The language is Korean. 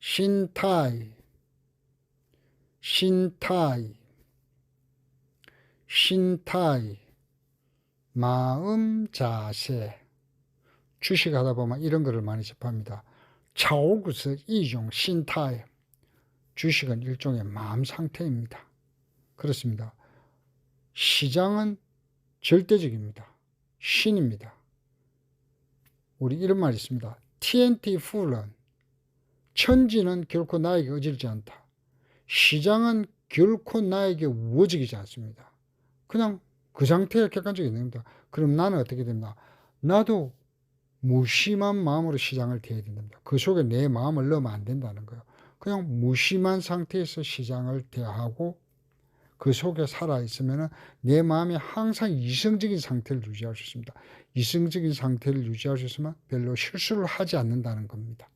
신타이, 신타이, 신타이, 마음 자세. 주식하다 보면 이런 거를 많이 접합니다. 차오구스 이종 신타이. 주식은 일종의 마음 상태입니다. 그렇습니다. 시장은 절대적입니다. 신입니다. 우리 이런 말이 있습니다. TNT 풀은 천지는 결코 나에게 어질지 않다. 시장은 결코 나에게 우호적이지 않습니다. 그냥 그 상태에 객관적이 겁니다. 그럼 나는 어떻게 됩니까? 나도 무심한 마음으로 시장을 대해야 된답니다. 그 속에 내 마음을 넣으면 안 된다는 거예요. 그냥 무심한 상태에서 시장을 대하고 그 속에 살아있으면 내 마음이 항상 이성적인 상태를 유지할 수 있습니다. 이성적인 상태를 유지할 수 있으면 별로 실수를 하지 않는다는 겁니다.